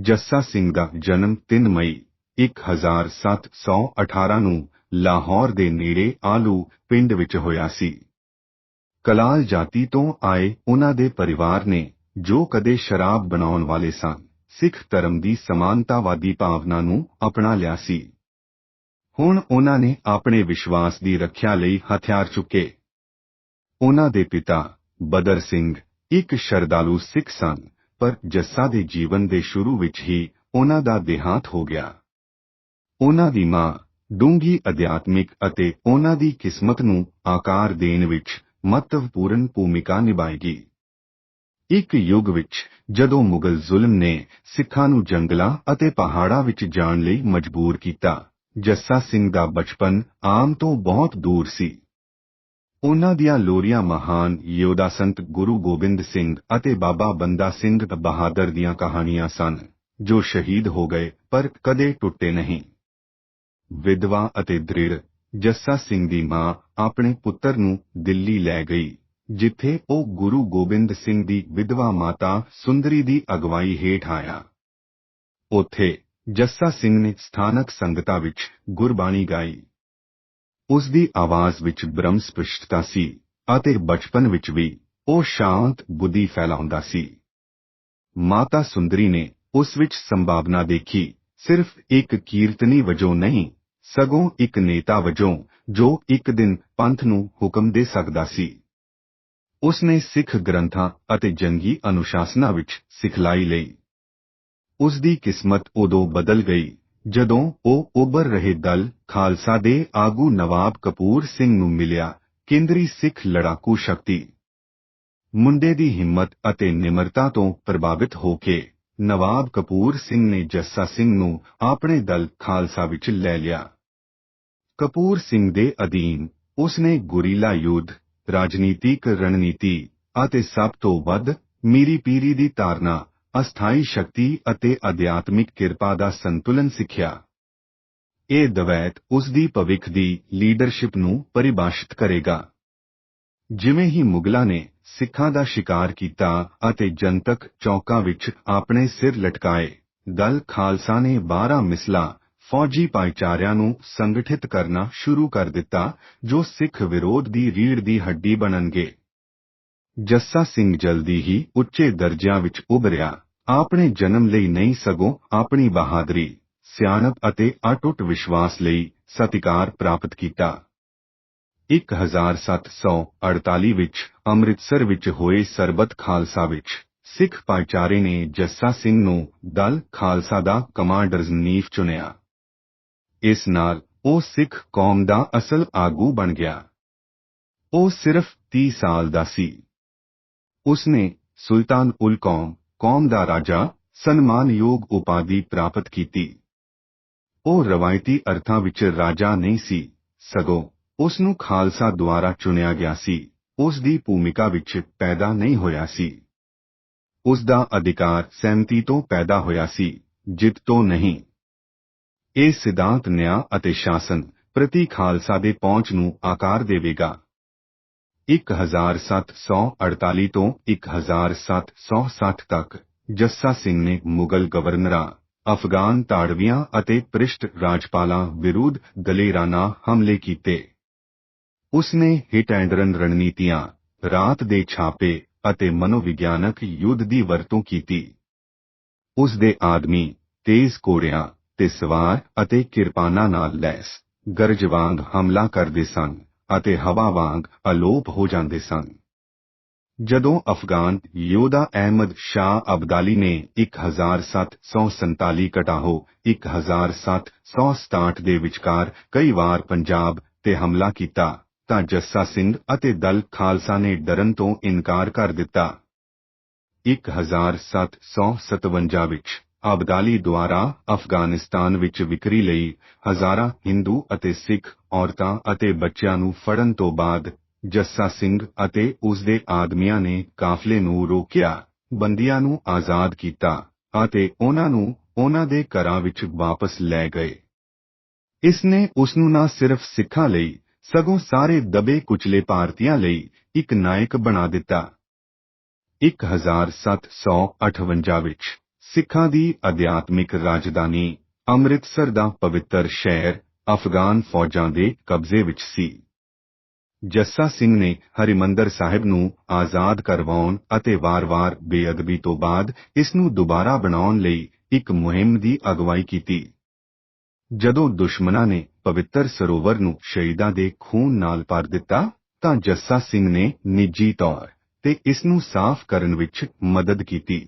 ਜੱਸਾ ਸਿੰਘ ਦਾ ਜਨਮ 3 ਮਈ 1718 ਨੂੰ ਲਾਹੌਰ ਦੇ ਨੇੜੇ ਆਲੂ ਪਿੰਡ ਵਿੱਚ ਹੋਇਆ ਸੀ। ਕਲਾਲ ਜਾਤੀ ਤੋਂ ਆਏ ਉਹਨਾਂ ਦੇ ਪਰਿਵਾਰ ਨੇ ਜੋ ਕਦੇ ਸ਼ਰਾਬ ਬਣਾਉਣ ਵਾਲੇ ਸਨ, ਸਿੱਖ ਧਰਮ ਦੀ ਸਮਾਨਤਾਵਾਦੀ ਭਾਵਨਾ ਨੂੰ ਅਪਣਾ ਲਿਆ ਸੀ। ਹੁਣ ਉਹਨਾਂ ਨੇ ਆਪਣੇ ਵਿਸ਼ਵਾਸ ਦੀ ਰੱਖਿਆ ਲਈ ਹਥਿਆਰ ਚੁੱਕੇ। ਉਹਨਾਂ ਦੇ ਪਿਤਾ ਬਦਰ ਸਿੰਘ ਇੱਕ ਸ਼ਰਧਾਲੂ ਸਿੱਖ ਸਨ ਪਰ ਜੱਸਾ ਦੇ ਜੀਵਨ ਦੇ ਸ਼ੁਰੂ ਵਿੱਚ ਹੀ ਉਹਨਾਂ ਦਾ ਦੇਹਾਂਤ ਹੋ ਗਿਆ। ਉਹਨਾਂ ਦੀ ਮਾਂ ਡੂੰਗੀ ਅਧਿਆਤਮਿਕ ਅਤੇ ਉਹਨਾਂ ਦੀ ਕਿਸਮਤ ਨੂੰ ਆਕਾਰ ਦੇਣ ਵਿੱਚ ਮਹੱਤਵਪੂਰਨ ਭੂਮਿਕਾ ਨਿਭਾਏਗੀ। ਇੱਕ ਯੁੱਗ ਵਿੱਚ ਜਦੋਂ ਮੁਗਲ ਜ਼ੁਲਮ ਨੇ ਸਿੱਖਾਂ ਨੂੰ ਜੰਗਲਾਂ ਅਤੇ ਪਹਾੜਾਂ ਵਿੱਚ ਜਾਣ ਲਈ ਮਜਬੂਰ ਕੀਤਾ, ਜੱਸਾ ਸਿੰਘ ਦਾ ਬਚਪਨ ਆਮ ਤੋਂ ਬਹੁਤ ਦੂਰ ਸੀ। ਉਹਨਾਂ ਦੀਆਂ ਲੋਰੀਆਂ ਮਹਾਨ ਯੋਧਾ ਸੰਤ ਗੁਰੂ ਗੋਬਿੰਦ ਸਿੰਘ ਅਤੇ ਬਾਬਾ ਬੰਦਾ ਸਿੰਘ ਬਹਾਦਰ ਦੀਆਂ ਕਹਾਣੀਆਂ ਸਨ, ਜੋ ਸ਼ਹੀਦ ਹੋ ਗਏ, ਪਰ ਕਦੇ ਟੁੱਟੇ ਨਹੀਂ। ਵਿਧਵਾ ਅਤੇ ਦ੍ਰਿੜ, ਜੱਸਾ ਸਿੰਘ ਦੀ ਮਾਂ ਆਪਣੇ ਪੁੱਤਰ ਨੂੰ ਦਿੱਲੀ ਲੈ ਗਈ, ਜਿੱਥੇ ਉਹ ਗੁਰੂ ਗੋਬਿੰਦ ਸਿੰਘ ਦੀ ਵਿਧਵਾ ਮਾਤਾ ਸੁੰਦਰੀ ਦੀ ਅਗਵਾਈ ਹੇਠ ਆਇਆ। ਉੱਥੇ ਜੱਸਾ ਸਿੰਘ ਨੇ ਸਥਾਨਕ ਸੰਗਤਾਂ ਵਿੱਚ ਗੁਰਬਾਣੀ ਗਾਈ। ਉਸ ਦੀ ਆਵਾਜ਼ ਵਿੱਚ ਬ੍ਰਹਮ ਸਪਸ਼ਟਤਾ ਸੀ ਅਤੇ ਬਚਪਨ ਵਿੱਚ ਵੀ ਉਹ ਸ਼ਾਂਤ ਬੁੱਧੀ ਫੈਲਾਉਂਦਾ ਸੀ। ਮਾਤਾ ਸੁੰਦਰੀ ਨੇ ਉਸ ਵਿੱਚ ਸੰਭਾਵਨਾ ਦੇਖੀ, ਸਿਰਫ ਇੱਕ ਕੀਰਤਨੀ ਵਜੋਂ ਨਹੀਂ, ਸਗੋਂ ਇੱਕ ਨੇਤਾ ਵਜੋਂ, ਜੋ ਇੱਕ ਦਿਨ ਪੰਥ ਨੂੰ ਹੁਕਮ ਦੇ ਸਕਦਾ ਸੀ। ਉਸਨੇ ਸਿੱਖ ਗ੍ਰੰਥਾਂ ਅਤੇ ਜੰਗੀ ਅਨੁਸ਼ਾਸਨਾਂ ਵਿੱਚ ਸਿਖਲਾਈ ਲਈ। ਉਸ ਦੀ ਕਿਸਮਤ ਉਦੋਂ ਬਦਲ ਗਈ ਜਦੋਂ ਉਹ ਉਭਰ ਰਹੇ ਦਲ ਖਾਲਸਾ ਦੇ ਆਗੂ ਨਵਾਬ ਕਪੂਰ ਸਿੰਘ ਨੂੰ ਮਿਲਿਆ, ਕੇਂਦਰੀ ਸਿੱਖ ਲੜਾਕੂ ਸ਼ਕਤੀ। ਮੁੰਡੇ ਦੀ ਹਿੰਮਤ ਅਤੇ ਨਿਮਰਤਾ ਤੋਂ ਪ੍ਰਭਾਵਿਤ ਹੋ ਕੇ ਨਵਾਬ ਕਪੂਰ ਸਿੰਘ ਨੇ ਜੱਸਾ ਸਿੰਘ ਨੂੰ ਆਪਣੇ ਦਲ ਖਾਲਸਾ ਵਿੱਚ ਲੈ ਲਿਆ। ਕਪੂਰ ਸਿੰਘ ਦੇ ਅਧੀਨ ਉਸ ਨੇ ਗੁਰੀਲਾ ਯੁੱਧ, ਰਾਜਨੀਤਿਕ ਰਣਨੀਤੀ ਅਤੇ ਸਭ ਤੋਂ ਵੱਧ ਮੀਰੀ ਪੀਰੀ ਦੀ ਧਾਰਨਾ ਅਸਥਾਈ ਸ਼ਕਤੀ ਅਤੇ ਅਧਿਆਤਮਿਕ ਕਿਰਪਾ ਦਾ ਸੰਤੁਲਨ ਸਿੱਖਿਆ। ਇਹ ਦਵੈਤ ਉਸ ਦੀ ਭਵਿੱਖ ਦੀ ਲੀਡਰਸ਼ਿਪ ਨੂੰ ਪਰਿਭਾਸ਼ਿਤ ਕਰੇਗਾ। ਜਿਵੇਂ ਹੀ ਮੁਗਲਾਂ ਨੇ ਸਿੱਖਾਂ ਦਾ ਸ਼ਿਕਾਰ ਕੀਤਾ ਅਤੇ ਜਨਤਕ ਚੌਕਾਂ ਵਿੱਚ ਆਪਣੇ ਸਿਰ ਲਟਕਾਏ, ਦਲ ਖਾਲਸਾ ਨੇ 12 ਮਿਸਲਾਂ ਫੌਜੀ ਭਾਈਚਾਰਿਆਂ ਨੂੰ ਸੰਗਠਿਤ ਕਰਨਾ ਸ਼ੁਰੂ ਕਰ ਦਿੱਤਾ, ਜੋ ਸਿੱਖ ਵਿਰੋਧ ਦੀ ਰੀੜ ਦੀ ਹੱਡੀ ਬਣਨਗੇ। ਜੱਸਾ ਸਿੰਘ ਜਲਦੀ ਹੀ ਉੱਚੇ ਦਰਜਿਆਂ ਵਿੱਚ ਉਭਰਿਆ। ਆਪਣੇ ਜਨਮ ਲਈ ਨਹੀਂ ਸਗੋਂ ਆਪਣੀ ਬਹਾਦਰੀ, ਸਿਆਣਪ ਅਤੇ ਅਟੁੱਟ ਵਿਸ਼ਵਾਸ ਲਈ ਸਤਿਕਾਰ ਪ੍ਰਾਪਤ ਕੀਤਾ। 1748 ਵਿੱਚ ਅੰਮ੍ਰਿਤਸਰ ਵਿੱਚ ਹੋਏ ਸਰਬਤ ਖਾਲਸਾ ਵਿੱਚ ਸਿੱਖ ਭਾਈਚਾਰੇ ਨੇ ਜੱਸਾ ਸਿੰਘ ਨੂੰ ਦਲ ਖਾਲਸਾ ਦਾ ਕਮਾਂਡਰਜ਼ ਨੀਫ ਚੁਣਿਆ। ਇਸ ਨਾਲ ਉਹ ਸਿੱਖ ਕੌਮ ਦਾ ਅਸਲ ਆਗੂ ਬਣ ਗਿਆ। ਉਹ ਸਿਰਫ 30 ਸਾਲ ਦਾ ਸੀ। ਉਸਨੇ ਸੁਲਤਾਨ ਉਲ ਕੌਮ ਕੌਮ ਦਾ ਰਾਜਾ ਸਨਮਾਨਯੋਗ ਉਪਾਧੀ ਪ੍ਰਾਪਤ ਕੀਤੀ। ਉਹ ਰਵਾਇਤੀ ਅਰਥਾਂ ਵਿੱਚ ਰਾਜਾ ਨਹੀਂ ਸੀ, ਸਗੋਂ ਉਸ ਨੂੰ ਖਾਲਸਾ ਦੁਆਰਾ ਚੁਣਿਆ ਗਿਆ ਸੀ। ਉਸ ਦੀ ਭੂਮਿਕਾ ਵਿੱਚ ਪੈਦਾ ਨਹੀਂ ਹੋਇਆ ਸੀ। ਉਸ ਦਾ ਅਧਿਕਾਰ ਸਹਿਮਤੀ ਤੋਂ ਪੈਦਾ ਹੋਇਆ ਸੀ, ਜਿੱਤ ਤੋਂ ਨਹੀਂ। ਇਹ ਸਿਧਾਂਤ, ਨਿਆਂ ਅਤੇ ਸ਼ਾਸਨ ਪ੍ਰਤੀ ਖਾਲਸਾ ਦੇ ਪਹੁੰਚ ਨੂੰ ਆਕਾਰ ਦੇਵੇਗਾ। 1748 ਤੋਂ 1760 ਤੱਕ ਜੱਸਾ ਸਿੰਘ ਨੇ ਮੁਗਲ ਗਵਰਨਰਾਂ, ਅਫਗਾਨ ਤਾੜਵੀਆਂ ਅਤੇ ਪ੍ਰਿਸ਼ਟ ਰਾਜਪਾਲਾਂ ਵਿਰੁੱਧ ਦਲੇਰਾਨਾ ਹਮਲੇ ਕੀਤੇ। ਉਸਨੇ ਹਿਟ ਐਂਡ ਰਨ ਰਣਨੀਤੀਆਂ, ਰਾਤ ਦੇ ਛਾਪੇ ਅਤੇ ਮਨੋਵਿਗਿਆਨਕ ਯੁੱਧ ਦੀ ਵਰਤੋਂ ਕੀਤੀ। ਉਸ ਦੇ ਆਦਮੀ ਤੇਜ਼ ਕੋੜਿਆਂ ਤੇ ਸਵਾਰ ਅਤੇ ਕਿਰਪਾਨਾਂ ਨਾਲ ਲੈਸ, ਗਰਜ ਵਾਂਗ ਹਮਲਾ ਕਰਦੇ ਸਨ। ਅਤੇ ਹਵਾ ਵਾਂਗ ਅਲੋਪ ਹੋ ਜਾਂਦੇ ਸਨ। ਜਦੋਂ ਅਫਗਾਨ ਯੋਧਾ ਅਹਿਮਦ ਸ਼ਾਹ ਅਬਦਾਲੀ ਨੇ 1747 ਕਟਾਹੋ 1767 ਦੇ ਵਿਚਕਾਰ ਕਈ ਵਾਰ ਪੰਜਾਬ ਤੇ ਹਮਲਾ ਕੀਤਾ, ਤਾਂ ਜੱਸਾ ਸਿੰਘ ਅਤੇ ਦਲ ਖਾਲਸਾ ਨੇ ਡਰਨ ਤੋਂ ਇਨਕਾਰ ਕਰ ਦਿੱਤਾ। 1757 ਵਿੱਚ ਅਬਦਾਲੀ ਦੁਆਰਾ ਅਫਗਾਨਿਸਤਾਨ ਵਿੱਚ ਵਿਕਰੀ ਲਈ ਹਜ਼ਾਰਾਂ ਹਿੰਦੂ ਅਤੇ ਸਿੱਖ ਔਰਤਾਂ ਅਤੇ ਬੱਚਿਆਂ ਨੂੰ ਫੜਨ ਤੋਂ ਬਾਅਦ ਜੱਸਾ ਸਿੰਘ ਅਤੇ ਉਸਦੇ ਆਦਮੀਆਂ ਨੇ ਕਾਫਲੇ ਨੂੰ ਰੋਕਿਆ, ਬੰਦੀਆਂ ਨੂੰ ਆਜ਼ਾਦ ਕੀਤਾ ਅਤੇ ਉਹਨਾਂ ਨੂੰ ਉਹਨਾਂ ਦੇ ਘਰਾਂ ਵਿੱਚ ਵਾਪਸ ਲੈ ਗਏ। ਇਸ ਨੇ ਉਸ ਨੂੰ ਨਾ ਸਿਰਫ ਸਿੱਖਾਂ ਲਈ, ਸਗੋਂ ਸਾਰੇ ਦਬੇ ਕੁਚਲੇ ਭਾਰਤੀਆਂ ਲਈ ਇੱਕ ਨਾਇਕ ਬਣਾ ਦਿੱਤਾ। 1758 ਵਿੱਚ ਸਿੱਖਾਂ ਦੀ ਅਧਿਆਤਮਿਕ ਰਾਜਧਾਨੀ ਅੰਮ੍ਰਿਤਸਰ ਦਾ ਪਵਿੱਤਰ ਸ਼ਹਿਰ ਅਫਗਾਨ ਫੌਜਾਂ ਦੇ ਕਬਜ਼ੇ ਵਿੱਚ ਸੀ। ਜੱਸਾ ਸਿੰਘ ਨੇ ਹਰਿਮੰਦਰ ਸਾਹਿਬ ਨੂੰ ਆਜ਼ਾਦ ਕਰਵਾਉਣ ਅਤੇ ਵਾਰ-ਵਾਰ ਬੇਅਦਬੀ ਤੋਂ ਬਾਅਦ ਇਸ ਨੂੰ ਦੁਬਾਰਾ ਬਣਾਉਣ ਲਈ ਇੱਕ ਮੁਹਿੰਮ ਦੀ ਅਗਵਾਈ ਕੀਤੀ। ਜਦੋਂ ਦੁਸ਼ਮਣਾਂ ਨੇ ਪਵਿੱਤਰ ਸਰੋਵਰ ਨੂੰ ਸ਼ਹੀਦਾਂ ਦੇ ਖੂਨ ਨਾਲ ਭਰ ਦਿੱਤਾ, ਤਾਂ ਜੱਸਾ ਸਿੰਘ ਨੇ ਨਿੱਜੀ ਤੌਰ ਤੇ ਇਸ ਨੂੰ ਸਾਫ਼ ਕਰਨ ਵਿੱਚ ਮਦਦ ਕੀਤੀ।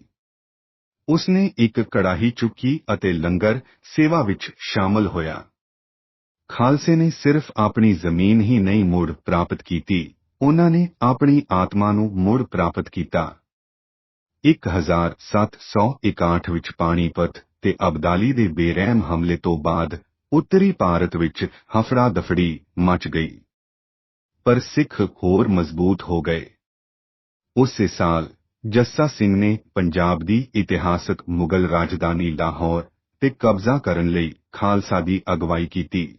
ਉਸਨੇ ਇੱਕ ਕੜਾਹੀ ਚੁੱਕੀ ਅਤੇ ਲੰਗਰ ਸੇਵਾ ਵਿੱਚ ਸ਼ਾਮਲ ਹੋਇਆ। ਖਾਲਸੇ ਨੇ ਸਿਰਫ ਆਪਣੀ ਜ਼ਮੀਨ ਹੀ ਨਹੀਂ ਮੁੜ ਪ੍ਰਾਪਤ ਕੀਤੀ, ਉਹਨਾਂ ਨੇ ਆਪਣੀ ਆਤਮਾ ਨੂੰ ਮੁੜ ਪ੍ਰਾਪਤ ਕੀਤਾ। 1761 ਵਿੱਚ ਪਾਣੀਪਤ ਤੇ ਅਬਦਾਲੀ ਦੇ ਬੇਰਹਿਮ ਹਮਲੇ ਤੋਂ ਬਾਅਦ ਉੱਤਰੀ ਭਾਰਤ ਵਿੱਚ ਹਫੜਾ ਦਫੜੀ ਮਚ ਗਈ। ਪਰ ਸਿੱਖ ਹੋਰ ਮਜ਼ਬੂਤ ਹੋ ਗਏ। ਉਸੇ ਸਾਲ ਜੱਸਾ ਸਿੰਘ ਨੇ ਪੰਜਾਬ ਦੀ ਇਤਿਹਾਸਕ ਮੁਗਲ ਰਾਜਧਾਨੀ ਲਾਹੌਰ ਤੇ ਕਬਜ਼ਾ ਕਰਨ ਲਈ ਖਾਲਸਾ ਦੀ ਅਗਵਾਈ ਕੀਤੀ।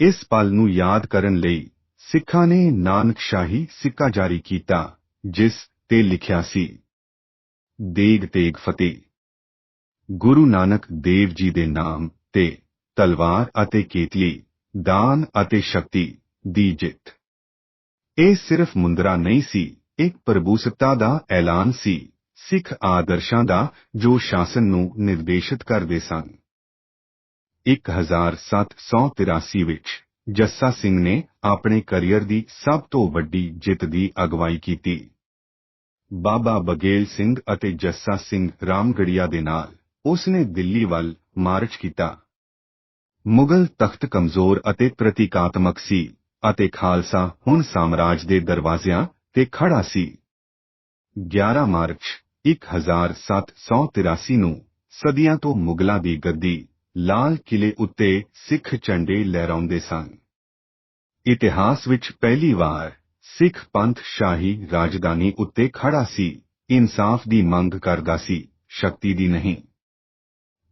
ਇਸ ਪਲ ਨੂੰ ਯਾਦ ਕਰਨ ਲਈ ਸਿੱਖਾਂ ਨੇ ਨਾਨਕਸ਼ਾਹੀ ਸਿੱਕਾ ਜਾਰੀ ਕੀਤਾ, ਜਿਸ ਤੇ ਲਿਖਿਆ ਸੀ, ਦੇਗ ਤੇਗ ਫਤਿਹ। ਗੁਰੂ ਨਾਨਕ ਦੇਵ ਜੀ ਦੇ ਨਾਮ ਤੇ ਤਲਵਾਰ ਅਤੇ ਕੇਤਲੀ, ਦਾਨ ਅਤੇ ਸ਼ਕਤੀ ਦੀ ਜਿੱਤ। ਇਹ ਸਿਰਫ ਮੁੰਦਰਾ ਨਹੀਂ ਸੀ ਇੱਕ ਪ੍ਰਭੂਸੱਤਾ ਦਾ ਐਲਾਨ ਸੀ। ਸਿੱਖ ਆਦਰਸ਼ਾਂ ਦਾ ਜੋ ਸ਼ਾਸਨ ਨੂੰ ਨਿਰਦੇਸ਼ਿਤ ਕਰਦੇ ਸਨ। 1783 ਵਿੱਚ ਜੱਸਾ ਸਿੰਘ ਨੇ ਆਪਣੇ ਕੈਰੀਅਰ ਦੀ ਸਭ ਤੋਂ ਵੱਡੀ ਜਿੱਤ ਦੀ ਅਗਵਾਈ ਕੀਤੀ। ਬਾਬਾ ਬਗੇਲ ਸਿੰਘ ਅਤੇ ਜੱਸਾ ਸਿੰਘ ਰਾਮਗੜੀਆ ਦੇ ਨਾਲ ਉਸ ਨੇ ਦਿੱਲੀ ਵੱਲ ਮਾਰਚ ਕੀਤਾ। ਮੁਗਲ ਤਖਤ ਕਮਜ਼ੋਰ ਅਤੇ ਪ੍ਰਤੀਕਾਤਮਕ ਸੀ ਅਤੇ ਖਾਲਸਾ ਹੁਣ ਸਾਮਰਾਜ ਦੇ ਦਰਵਾਜ਼ਿਆਂ ਤੇ ਖੜਾ ਸੀ। 11 ਮਾਰਚ 1783 ਨੂੰ ਸਦੀਆਂ ਤੋਂ ਮੁਗਲਾਂ ਦੀ ਗੱਦੀ ਲਾਲ ਕਿਲੇ ਉੱਤੇ ਸਿੱਖ ਝੰਡੇ ਲਹਿਰਾਉਂਦੇ ਸਨ। ਇਤਿਹਾਸ ਵਿੱਚ ਪਹਿਲੀ ਵਾਰ ਸਿੱਖ ਪੰਥ ਸ਼ਾਹੀ ਰਾਜਧਾਨੀ ਉੱਤੇ ਖੜਾ ਸੀ, ਇਨਸਾਫ ਦੀ ਮੰਗ ਕਰਦਾ ਸੀ, ਸ਼ਕਤੀ ਦੀ ਨਹੀਂ।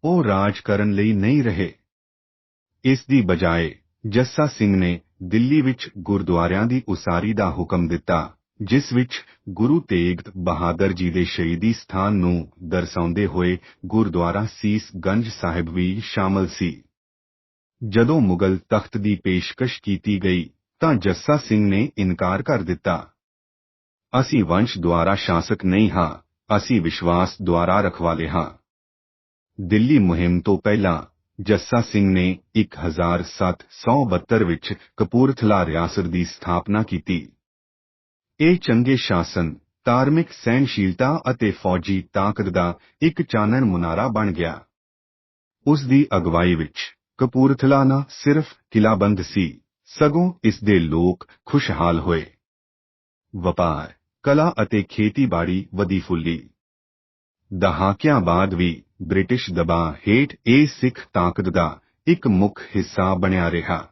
ਉਹ ਰਾਜ ਕਰਨ ਲਈ ਨਹੀਂ ਰਹੇ। ਇਸ ਦੀ ਬਜਾਏ ਜੱਸਾ ਸਿੰਘ ਨੇ ਦਿੱਲੀ ਵਿੱਚ ਗੁਰਦੁਆਰਿਆਂ ਦੀ ਉਸਾਰੀ ਦਾ ਹੁਕਮ ਦਿੱਤਾ। ਜਿਸ ਵਿੱਚ ਗੁਰੂ ਤੇਗ ਬਹਾਦਰ ਜੀ ਦੇ ਸ਼ਹੀਦੀ ਸਥਾਨ ਨੂੰ ਦਰਸਾਉਂਦੇ ਹੋਏ ਗੁਰਦੁਆਰਾ ਸੀਸਗੰਜ ਸਾਹਿਬ ਵੀ ਸ਼ਾਮਲ ਸੀ। ਜਦੋਂ ਮੁਗਲ ਤਖਤ ਦੀ ਪੇਸ਼ਕਸ਼ ਕੀਤੀ ਗਈ, ਤਾਂ ਜੱਸਾ ਸਿੰਘ ਨੇ ਇਨਕਾਰ ਕਰ ਦਿੱਤਾ। ਅਸੀਂ ਵੰਸ਼ ਦੁਆਰਾ ਸ਼ਾਸਕ ਨਹੀਂ ਹਾਂ, ਅਸੀਂ ਵਿਸ਼ਵਾਸ ਦੁਆਰਾ ਰਖਵਾਲੇ ਹਾਂ। ਦਿੱਲੀ ਮੁਹਿੰਮ ਤੋਂ ਪਹਿਲਾਂ ਜੱਸਾ ਸਿੰਘ ਨੇ 1772 ਵਿੱਚ ਕਪੂਰਥਲਾ ਰਿਆਸਤ ਦੀ ਸਥਾਪਨਾ ਕੀਤੀ। ਇਹ ਚੰਗੇ ਸ਼ਾਸਨ, ਧਾਰਮਿਕ ਸਹਿਣਸ਼ੀਲਤਾ ਅਤੇ ਫੌਜੀ ਤਾਕਤ ਦਾ ਇੱਕ ਚਾਨਣ ਮੁਨਾਰਾ ਬਣ ਗਿਆ। ਉਸ ਦੀ ਅਗਵਾਈ ਵਿੱਚ ਕਪੂਰਥਲਾ ਨਾ ਸਿਰਫ ਕਿਲਾਬੰਦ ਸੀ, ਸਗੋਂ ਇਸ ਦੇ ਲੋਕ ਖੁਸ਼ਹਾਲ ਹੋਏ। ਵਪਾਰ, ਕਲਾ ਅਤੇ ਖੇਤੀਬਾੜੀ ਵਧੀ ਫੁੱਲੀ। ਦਹਾਕਿਆਂ ਬਾਅਦ ਵੀ ਬ੍ਰਿਟਿਸ਼ ਦਬਾਅ ਹੇਠ ਇਹ ਸਿੱਖ ਤਾਕਤ ਦਾ ਇੱਕ ਮੁੱਖ ਹਿੱਸਾ ਬਣਿਆ ਰਿਹਾ।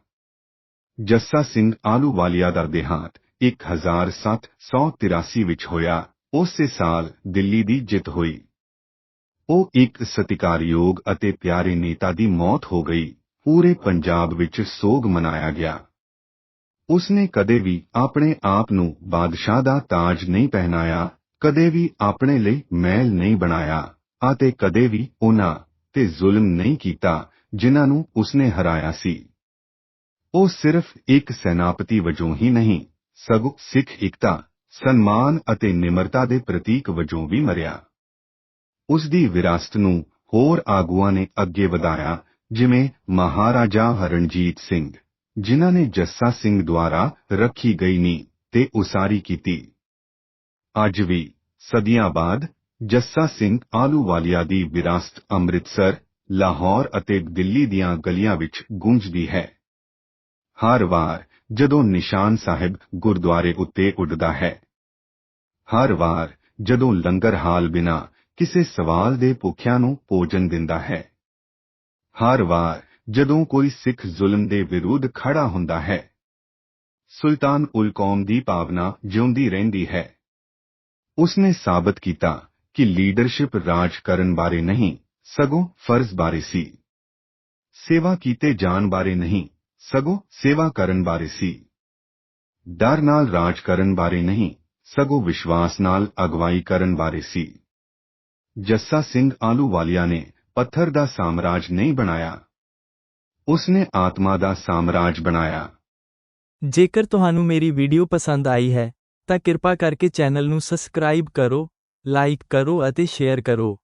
ਜੱਸਾ ਸਿੰਘ ਆਲੂਵਾਲੀਆ ਦਾ ਦੇਹਾਂਤ 1783 ਵਿੱਚ ਹੋਇਆ, ਉਸੇ ਸਾਲ ਦਿੱਲੀ ਦੀ ਜਿੱਤ ਹੋਈ। ਉਹ ਇੱਕ ਸਤਿਕਾਰਯੋਗ ਅਤੇ ਪਿਆਰੇ ਨੇਤਾ ਦੀ ਮੌਤ ਹੋ ਗਈ, ਪੂਰੇ ਪੰਜਾਬ ਵਿੱਚ ਸੋਗ ਮਨਾਇਆ ਗਿਆ। ਉਸਨੇ ਕਦੇ ਵੀ ਆਪਣੇ ਆਪ ਨੂੰ ਬਾਦਸ਼ਾਹ ਦਾ ਤਾਜ ਨਹੀਂ ਪਹਿਨਾਇਆ, ਕਦੇ ਵੀ ਆਪਣੇ ਲਈ ਮਹਿਲ ਨਹੀਂ ਬਣਾਇਆ, ਅਤੇ ਕਦੇ ਵੀ ਉਹਨਾਂ ਤੇ ਜ਼ੁਲਮ ਨਹੀਂ ਕੀਤਾ, ਜਿਨ੍ਹਾਂ ਨੂੰ ਉਸਨੇ ਹਰਾਇਆ ਸੀ। ਉਹ ਸਿਰਫ ਇੱਕ ਸੈਨਾਪਤੀ ਵਜੋਂ ਹੀ ਨਹੀਂ ਸਗੋਂ ਸਿੱਖ ਇਕਤਾ, ਸਨਮਾਨ ਅਤੇ ਨਿਮਰਤਾ ਦੇ ਪ੍ਰਤੀਕ ਵਜੋਂ ਵੀ ਮਰਿਆ। ਉਸ ਦੀ ਵਿਰਾਸਤ ਨੂੰ ਹੋਰ ਆਗੂਆਂ ਨੇ ਅੱਗੇ ਵਧਾਇਆ, ਜਿਵੇਂ ਮਹਾਰਾਜਾ ਹਰਣਜੀਤ ਸਿੰਘ, ਜਿਨ੍ਹਾਂ ਨੇ ਜੱਸਾ ਸਿੰਘ ਦੁਆਰਾ ਰੱਖੀ ਗਈ ਨੀ ਤੇ ਉਸਾਰੀ ਕੀਤੀ। ਅੱਜ ਵੀ ਸਦੀਆਂ ਬਾਅਦ ਜੱਸਾ ਸਿੰਘ ਆਲੂਵਾਲੀਆ ਦੀ ਵਿਰਾਸਤ ਅੰਮ੍ਰਿਤਸਰ, ਲਾਹੌਰ ਅਤੇ ਦਿੱਲੀ ਦੀਆਂ ਗਲੀਆਂ ਵਿੱਚ ਗੂੰਜਦੀ ਹੈ। ਹਰ ਵਾਰ ਜਦੋਂ ਨਿਸ਼ਾਨ ਸਾਹਿਬ ਗੁਰਦੁਆਰੇ ਉੱਤੇ ਉੱਡਦਾ ਹੈ। ਹਰ ਵਾਰ ਜਦੋਂ ਲੰਗਰ ਹਾਲ ਬਿਨਾ ਕਿਸੇ ਸਵਾਲ ਦੇ ਭੁੱਖਿਆਂ ਨੂੰ ਭੋਜਨ ਦਿੰਦਾ ਹੈ। ਹਰ ਵਾਰ ਜਦੋਂ ਕੋਈ ਸਿੱਖ ਜ਼ੁਲਮ ਦੇ ਵਿਰੁੱਧ ਖੜਾ ਹੁੰਦਾ ਹੈ, ਸੁਲਤਾਨ ਉਲ ਕੌਮ ਦੀ ਭਾਵਨਾ ਜਿਉਂਦੀ ਰਹਿੰਦੀ ਹੈ। ਉਸਨੇ ਸਾਬਤ ਕੀਤਾ ਕਿ ਲੀਡਰਸ਼ਿਪ ਰਾਜ ਕਰਨ ਬਾਰੇ ਨਹੀਂ, ਸਗੋਂ ਫਰਜ਼ ਬਾਰੇ ਸੀ। ਸੇਵਾ ਕੀਤੇ ਜਾਣ ਬਾਰੇ ਨਹੀਂ ਸਗੋਂ ਸੇਵਾ ਕਰਨ ਬਾਰੇ ਸੀ। ਡਰ ਨਾਲ ਰਾਜ ਕਰਨ ਬਾਰੇ ਨਹੀਂ, ਸਗੋਂ ਵਿਸ਼ਵਾਸ ਨਾਲ ਅਗਵਾਈ ਕਰਨ ਬਾਰੇ ਸੀ। ਜੱਸਾ ਸਿੰਘ ਆਲੂਵਾਲੀਆ ਨੇ ਪੱਥਰ ਦਾ ਸਾਮਰਾਜ ਨਹੀਂ ਬਣਾਇਆ। ਉਸਨੇ ਆਤਮਾ ਦਾ ਸਾਮਰਾਜ ਬਣਾਇਆ। ਜੇਕਰ ਤੁਹਾਨੂੰ ਮੇਰੀ ਵੀਡੀਓ ਪਸੰਦ ਆਈ ਹੈ, ਤਾਂ ਕਿਰਪਾ ਕਰਕੇ ਚੈਨਲ ਨੂੰ ਸਬਸਕ੍ਰਾਈਬ ਕਰੋ, ਲਾਈਕ ਕਰੋ ਅਤੇ ਸ਼ੇਅਰ ਕਰੋ।